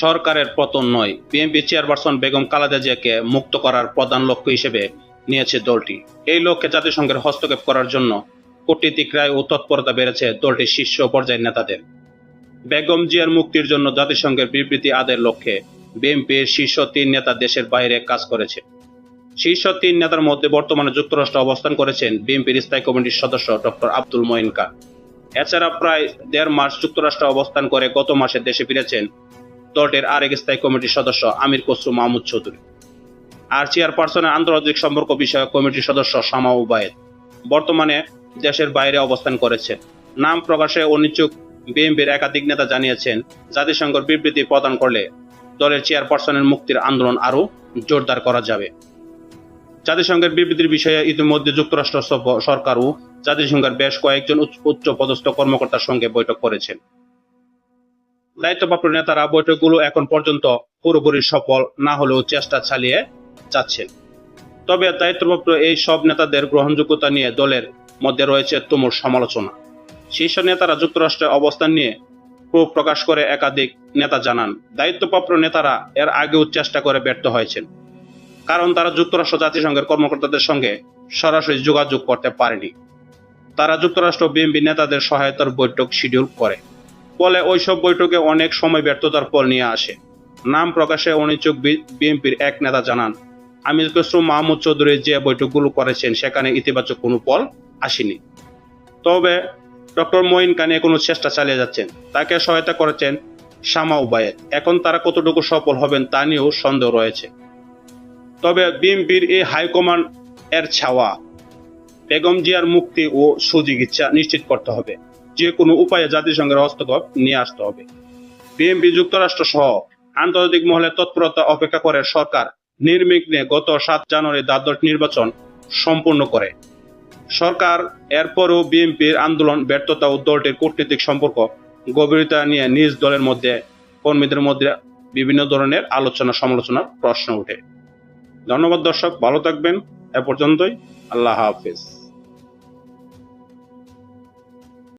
সরকারের পতন নয়। বিএনপি চেয়ারপারসন বেগম খালেদা জিয়াকে মুক্ত করার প্রধান লক্ষ্য হিসেবে নিয়েছে দলটি। এই লক্ষ্যে জাতিসংঘের হস্তক্ষেপ করার জন্য কূটনীতিক রায় ও তৎপরতা বেড়েছে দলটির শীর্ষ পর্যায়ের নেতাদের। বেগম জিয়ার মুক্তির জন্য জাতিসংঘের বিবৃতি আদের লক্ষ্যে বিএনপির শীর্ষ তিন নেতা দেশের বাইরে কাজ করেছে। শীর্ষ তিন নেতার মধ্যে বর্তমানে যুক্তরাষ্ট্রে অবস্থান করেছেন বিএনপির স্থায়ী কমিটির সদস্য ডক্টর আব্দুল মঈন এছাড়া প্রায় দেড় মাস যুক্তরাষ্ট্রে অবস্থান করে গত মাসে দেশে ফিরেছেন দলটির আরেক স্থায়ী কমিটির সদস্য আমির খসরু মাহমুদ চৌধুরী। আর চেয়ারপারসনের আন্তর্জাতিক সম্পর্ক বিষয়ক কমিটির সদস্য শামা উবায়েদ। বর্তমানে দেশের বাইরে অবস্থান করেছেন। নাম প্রকাশে অনিচ্ছুক বিএনপির একাধিক নেতা জানিয়েছেন, জাতিসংঘের বিবৃতি প্রদান করলে দলের চেয়ারপারসনের মুক্তির আন্দোলন আরও জোরদার করা যাবে। জাতিসংঘের বিবৃতির বিষয়ে ইতিমধ্যে যুক্তরাষ্ট্র সভ- সরকার ও জাতিসংঘের বেশ কয়েকজন উচ্চ পদস্থ কর্মকর্তার সঙ্গে বৈঠক করেছেন। দায়িত্বপ্রাপ্ত নেতারা বৈঠকগুলো এখন পর্যন্ত পুরোপুরি সফল না হলেও চেষ্টা চালিয়ে যাচ্ছেন। তবে দায়িত্বপ্রাপ্ত এই সব নেতাদের গ্রহণযোগ্যতা নিয়ে দলের মধ্যে রয়েছে তুমুল সমালোচনা। শীর্ষ নেতারা যুক্তরাষ্ট্রে অবস্থান নিয়ে ক্ষোভ প্রকাশ করে একাধিক নেতা জানান, দায়িত্বপ্রাপ্ত নেতারা এর আগেও চেষ্টা করে ব্যর্থ হয়েছেন, কারণ তারা যুক্তরাষ্ট্র জাতিসংঘের কর্মকর্তাদের সঙ্গে সরাসরি যোগাযোগ করতে পারেনি। তারা যুক্তরাষ্ট্র বিএনপি নেতাদের সহায়তার বৈঠক শিডিউল করে। ফলে ওইসব বৈঠকে অনেক সময় ব্যর্থতার ফল নিয়ে আসে। নাম প্রকাশে অনিচ্ছুক বিএনপির এক নেতা জানান, আমির খসরু মাহমুদ চৌধুরী যে বৈঠকগুলো করেছেন সেখানে ইতিবাচক কোনো ফল আসেনি। তবে ডক্টর মঈন কানে কোনো চেষ্টা চালিয়ে যাচ্ছেন, তাকে সহায়তা করেছেন শামা উবায়েদ। এখন তারা কতটুকু সফল হবেন তা নিয়েও সন্দেহ রয়েছে। তবে বিএনপির এই হাইকমান্ড এর ছাওয়া, বেগম জিয়ার মুক্তি ও সুচিকিৎসা নিশ্চিত করতে হবে। যে কোনো উপায়ে জাতিসংঘের হস্তক্ষেপ নিয়ে আসতে হবে। বিএনপি যুক্তরাষ্ট্র সহ আন্তর্জাতিক মহলে তৎপরতা অপেক্ষা করে সরকার নির্বিঘ্নে গত সাত জানুয়ারি দ্বাদশ নির্বাচন সম্পূর্ণ করে। সরকার এরপরও বিএনপির আন্দোলন, ব্যর্থতা ও দলটির কূটনীতিক সম্পর্ক, গভীরতা নিয়ে নিজ দলের মধ্যে, কর্মীদের মধ্যে বিভিন্ন ধরনের আলোচনা সমালোচনার প্রশ্ন ওঠে। ধন্যবাদ দর্শক, ভালো থাকবেন। এ পর্যন্তই, আল্লাহ হাফিজ।